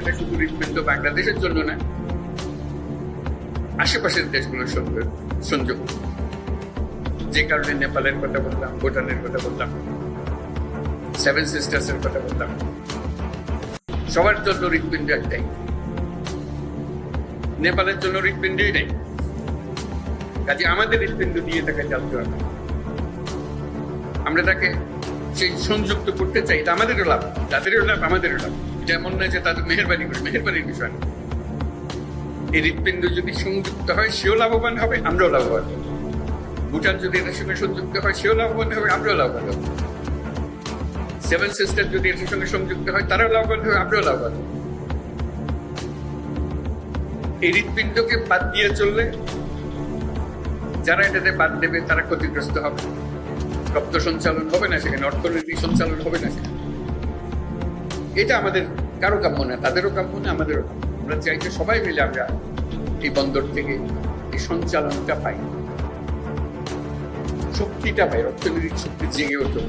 এটা শুধু হৃদপিণ্ড বাংলাদেশের জন্য না, আশেপাশের দেশগুলোর সঙ্গে সংযোগ। যে কারণে নেপালের কথা বললাম, ভুটানের কথা বললাম সেভেন সিস্টার্স এর কথা বললাম। সবার জন্য হৃদপিণ্ড একটাই। নেপালের জন্য হৃদপিণ্ডই নেই। কাজে আমাদের হৃদপিণ্ড দিয়ে তাকে চালতে হবে আমরা তাকে সেই সংযুক্ত করতে চাই, এটা আমাদেরও লাভ, তাদেরও লাভ, আমাদেরও লাভ। এটা এমন নয় যে তাদের মেহরবানি করে, মেহরবানির বিষয় এই হৃদপিণ্ড যদি সংযুক্ত হয়, সেও লাভবান হবে, আমরাও লাভবান হব। ভুটান যদি এটার সঙ্গে সংযুক্ত হয়, সেও লাভবান হবে, আমরাও লাভবান হব। সেভেন সিস্টার যদি এটার সঙ্গে সংযুক্ত হয়, তারাও লাভবান হবে, আমরাও লাভবান হব। এই হৃদপিণ্ডকে বাদ দিয়ে চললে, যারা এটাতে বাদ দেবে, তারা ক্ষতিগ্রস্ত হবে। রক্ত সঞ্চালন হবে না সেখানে, অর্থনৈতিক সঞ্চালন হবে না সেখানে। এটা আমাদের কারও কাম্য না, তাদেরও কাম্য না, আমাদেরও কাম্য। আমরা চাই যে সবাই মিলে আমরা এই বন্দর থেকে এই সঞ্চালনটা পাই শক্তিটা পাই অর্থনৈতিক শক্তি জেগে ওঠে